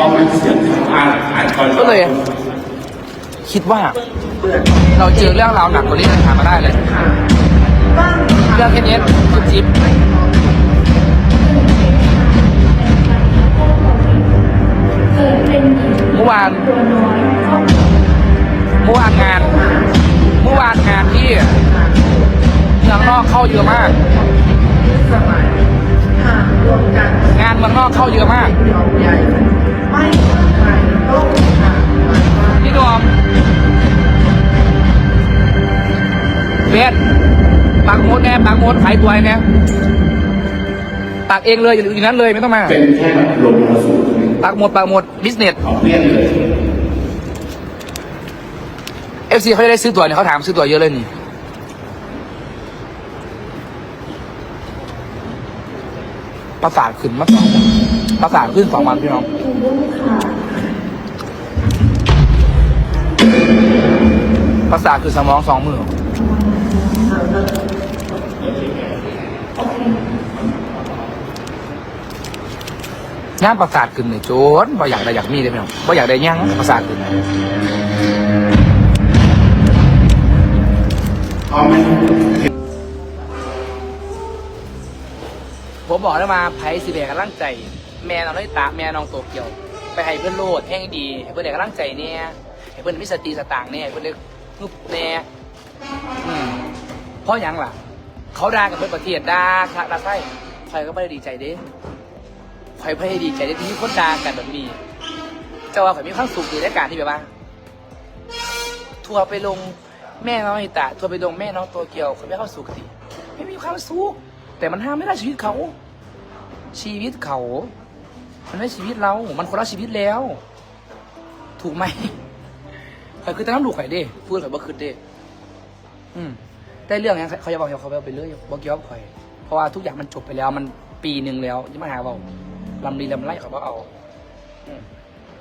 ก่อนก็เลย คิดว่า เราเจอเรื่องราวหนักกว่านี้ถามมาได้เลยเรื่องแค่นี้จิ๊บจิ๊บเมื่อวานเมื่อวานงาน เมื่อวานงานที่เมืองนอกเข้าเยอะมากสมัยหานงานเมืองนอกเข้าเยอะ กหมดแน่ปักหมดขายตัวไงปักเองเลยอยู่อยู่นั้นเลยไม่ต้องมา เป็นแค่แบบลมมรสุมปักหมดปักหมดบิสเนสเอาเปลี่ยนเลยเอฟซีเขาจะได้ซื้อตั๋วเนี่ยเขาถามซื้อตั๋วเยอะเลยนี่ประสาทขึ้นมาสองวันประสาทขึ้นสองวันพี่น้องประสาทคือสมองสองมือ ย่างประสาทขึ้นเนี่ยโจนบ่อยากได้อยากมีเลยพี่น้องบ่อยากได้ย่างประสาทขึ้นพร้อมไหมผมบอกแล้วมาไผ่สิแบกกำลังใจ แม่น้องน้อยตาแม่น้องโตเกียว ไปให้เพื่อนโลดแห้งดีให้เพื่อนได้กำลังใจเนี่ยให้เพื่อนมีสติสตางเนี่ยให้เพื่อนได้งุบแน่อืมเพราะยังล่ะ เขาด่ากับเพื่อนประเทศด่าคละละไส้ใครก็ไม่ได้ดีใจเด้ ใครไม่ด้ดีใจเด้ที่มีคนด่ากันแบบนี้จ้าว่าข่อยมีความสุขดีในการที่แบบว่าทัวร์ไปลงแม่น้องไอตาทัวร์ไปลงแม่น้องโตเกียวเขาไม่เข้าสุขสิไม่มีความสุขแต่มันห้ามไม่ได้ชีวิตเขา ชีวิตเขา มันไม่ใช่ชีวิตเรา มันคนละชีวิตแล้ว ถูกไหมข่อยคือแต่น้ำลูกข่อยเด้พูดข่อยบ่คือเด้อืมได้เรื่องยังเขาจะบอกเขาไปเรื่อยบอกเกี่ยวกับข่อย เพราะว่าทุกอย่างมันจบไปแล้วมันปีหนึ่งแล้วอยังมาหาเบา ลำดีลำไรเขาบ่เอา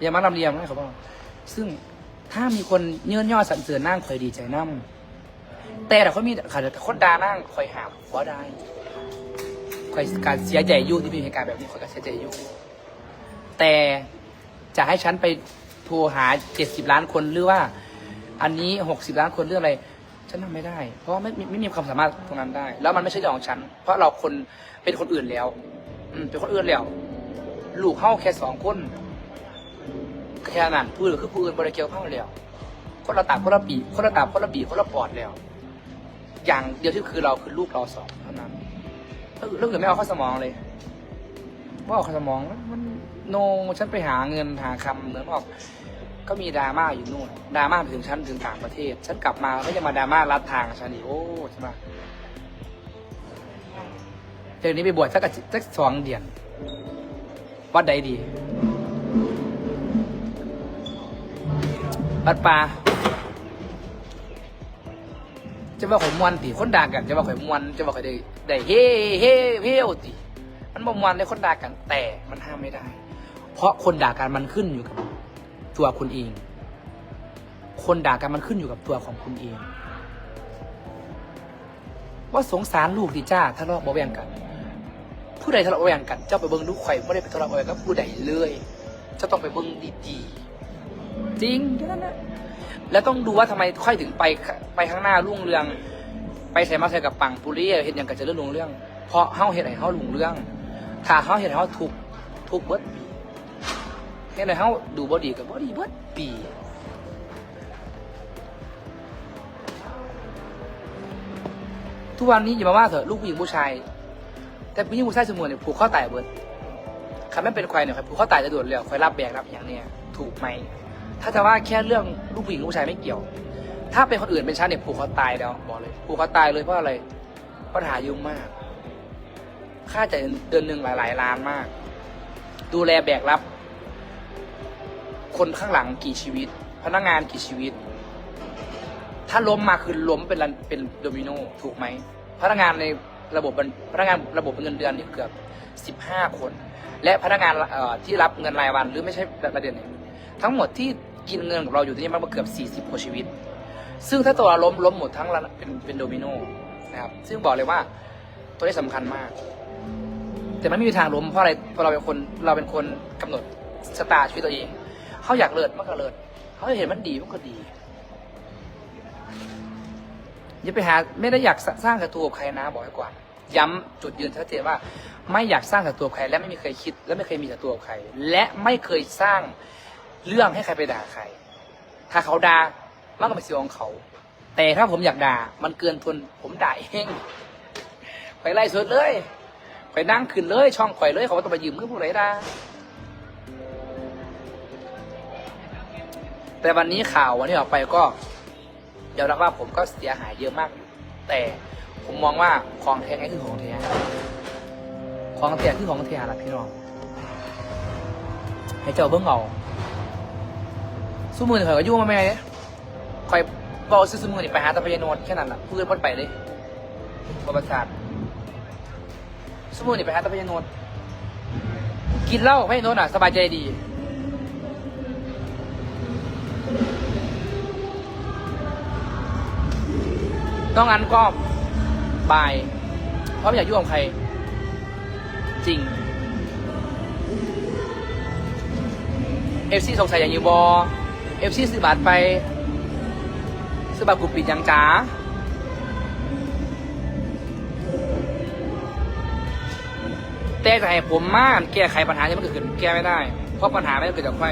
อย่ามาลำดีลำไรเขาบ่เอาซึ่งถ้ามีคนเยื่นย่อสรรเสริญนั่งคอยดีใจนั่งแต่ถ้าเขามีขาดคนดานั่งคอยหามก็ได้คอยการเสียใจยุ่ที่มีเหตุการณ์แบบนี้คอยก็เสียใจยุ่แต่จะให้ฉันไปโทรหาเจ็ดสิบล้านคนหรือว่า อันนี้หกสิบล้านคนเรื่องอะไร ฉันทำไม่ได้ เพราะไม่ไม่ไม่มีความสามารถตรงนั้นได้ แล้วมันไม่ใช่เรื่องของฉัน เพราะเราคนเป็นคนอื่นแล้ว อืเป็นคนอื่นแล้ว ลูกเข้าแค่สองคนแค่นั้นพูดก็คือผู้อื่นบริเกี่ยวข้องแล้วคนละตาคนละปีคนละตาคนละปีคนละปอดแล้ว อย่างเดียวที่คือเราคือลูกเราสองเท่านั้นเรื่องอื่นไม่เอาเข้าสมองเลยว่าเอาเข้าสมองมันโนฉันไปหาเงินหาคำเหมือนบอกก็มีดราม่าอยู่นู่นดราม่าถึงฉันถึงต่างประเทศ ฉันกลับมาก็จะมาดราม่ารัดทางฉันอีกโอ้ใช่ไหมเดี๋ยวนี้ไปบวชสักสักสองเดือน วัดใดดีปัดปลาจะว่าข่อยมวนติคนด่ากัน จะว่าข่อยมวนจะว่าข่อยได้ได้เฮ้เฮ้เฮ้ติมันบ่มวนในคนด่ากันแต่มันห้ามไม่ได้ เพราะคนด่ากันมันขึ้นอยู่กับตัวคุณเอง คนด่ากันมันขึ้นอยู่กับตัวของคุณเอง ว่าสงสารลูกดิจ้าทะเลาะบาแวงกัน ผู้ใดทะเลาะเบาแวงกัน เจ้าไปเบิ่งดูข่อยไม่ได้ไปทะเลาะเบาแวงกับผู้ใดเลยเจะต้องไปเบิ่งดีๆจริงแค่นั้นนะแล้วต้องดูว่าทำไมค่อยถึงไปไปข้างหน้ารุ่งเรือง ไปใส่มาใส่กับปังปุริเห็นอย่างกับจะเรื่องรุ่งเรื่อง เพราะเฮาเห็นไหนเฮารุ่งเรื่อง ถ้าเฮาเห็นเฮาทุกข์ทุกข์เบิดปีเห็นไหนเฮาดูบ่ดีกับบ่ดีเบิดปีทุกวันนี้อย่ามาว่าเถอะลูกผู้หญิงผู้ชาย แต่ผู้หญิงผู้ชายสมมติเนี่ยผูกข้อตายเบิดใครไม่เป็นใครเนี่ยใครผูกข้อตายจะโดดเร็วใครรับแบกรับอย่างเนี้ยถูกไหม ถ้าจะว่าแค่เรื่องลูกผู้หญิงลูกผู้ชายไม่เกี่ยว ถ้าเป็นคนอื่นเป็นฉันเนี่ยผูกคอตายแล้วบอกเลยผูกคอตายเลยเพราะอะไรปัญหายุ่งมาก ค่าจ่ายเดือนหนึ่งหลายๆล้านมาก ดูแลแบกรับ คนข้างหลังกี่ชีวิต พนักงานกี่ชีวิต ถ้าล้มมาคือล้มเป็นรันเป็นโดมิโนถูกไหมพนักงานใน ระบบพนักงานระบบเงินเดือนนี่เกือบสิบห้าคน และพนักงานที่รับเงินรายวันหรือไม่ใช่รายเดือนเนี่ยทั้งหมดที่กินเงินกับเราอยู่ที่นี่มันเกือบสี่สิบกว่าชีวิต ซึ่งถ้าตัวเราล้มล้มหมดทั้งเป็นเป็นโดมิโนนะครับซึ่งบอกเลยว่าตัวนี้สำคัญมาก แต่มันไม่มีทางล้มเพราะอะไรเพราะเราเป็นคนเราเป็นคนกำหนดสตาร์ชีวิตตัวเองเขาอยากเลิศมันก็เลิศเขาเห็นมันดีมันก็ดี อย่าไปหาไม่ได้อยากสร้างศัตรูกับใครนะบอกไว้ก่อนย้ำจุดยืนชัดเจนว่า ไม่อยากสร้างศัตรูกับใคร และไม่มีเคยคิด และไม่เคยมีศัตรูกับใคร และไม่เคยสร้างเรื่องให้ใครไปด่าใคร ถ้าเขาด่ามันก็เป็นสิทธิ์ของเขา แต่ถ้าผมอยากด่ามันเกินทนผมด่าเองไปไล่สดเลยไปนั่งขึ้นเลย ช่องข่อยเลยเขาต้องไปยืมมือผู้ใดด่าแต่วันนี้ข่าววันนี้ออกไปก็ ยอมรับว่าผมก็เสียหายเยอะมากอยู่แต่ผมมองว่าของแท้ไงคือของแท้ของแท้คือของแท้ล่ะพี่น้องให้เจ้าเบิ้งเอาสู้มือนี่ข่อยก็ยุ่งมาแม่เนี่ยข่อยบอซื้อซื้มือนี่ไปหาตะพยานนท์แค่นั้นแหะเพื่อนพ่นไปเลยประสาทสู้มือนี่ไปหาตะพยานนท์กินเหล้าพยานนท์อะสบายใจดี ต้องงั้นก็บายเพราะไม่อยากยุ่งกับใคร จริงเอฟซีสงสัยอย่างอยู่บอเอฟซีซื้อบัตไปซื้อบัตรกลุ่มปิดยังจ้าแต่จะให้ผมมากแก้ไขปัญหาที่มันเกิดขึ้นแก้ไม่ได้ เพราะปัญหาไม่ได้เกิดจากไฟ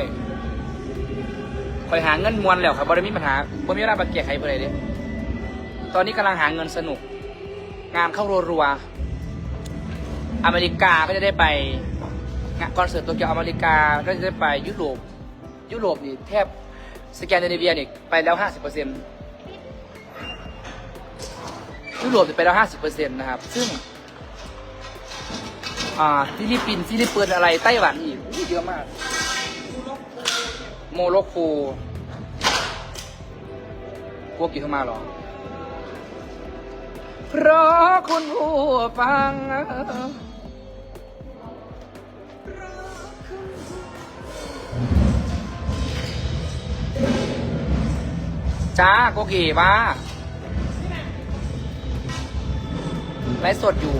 คอยหาเงินมวลแล้วครับบริมีปัญหาผมไม่ได้มาแก้ไขเพื่ออะไรเด้ ตอนนี้กำลังหาเงินสนุก งานเข้ารัวๆอเมริกาก็จะได้ไปงานคอนเสิร์ตโตเกียวอเมริกาก็จะได้ไปยุโรปยุโรปนี่แทบสแกนดิเนเวียนี่ไปแล้วห้าสิบเปอร์เซ็นยุโรปนี่ไปแล้วห้าสิบเปอร์เซ็นต์นะครับ ซึ่งอ่าฟิลิปปินส์ฟิลิปปินส์อะไรไต้หวันอีกอู้เยอะมาก โมร็อกโกพวกกี่เข้ามาหรอ เพราะคุณผู้ฟัง จ้าโกกีมาไลฟ์สดอยู่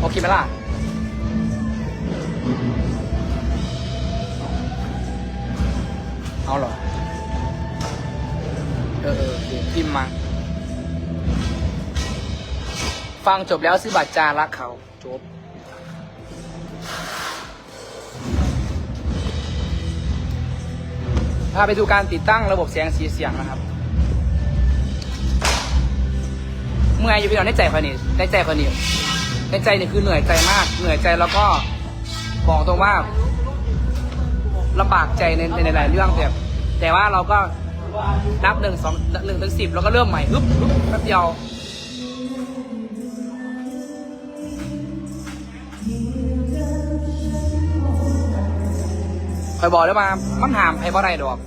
โอเคไหมล่ะ เอาเหรอ เออเออพิมพ์มา ฟังจบแล้วซื้อบัตรจารักเขาจบพาไปดูการติดตั้งระบบเสียงสีเสียงนะครับ เมื่อยอยู่พี่น้องในใจคนนี้ในใจคนนี้ในใจนี่คือเหนื่อยใจมาก เหนื่อยใจแล้วก็บอกตรงว่าลำบากใจในในหลายเรื่องแต่แต่ว่าเราก็นับหนึ่งสองหนึ่งถึงสิบแล้วก็เริ่มใหม่ฮึบฮึบแป๊บเดียว คอยบอกแล้ว่ามันหามใครบ่ได้ดอก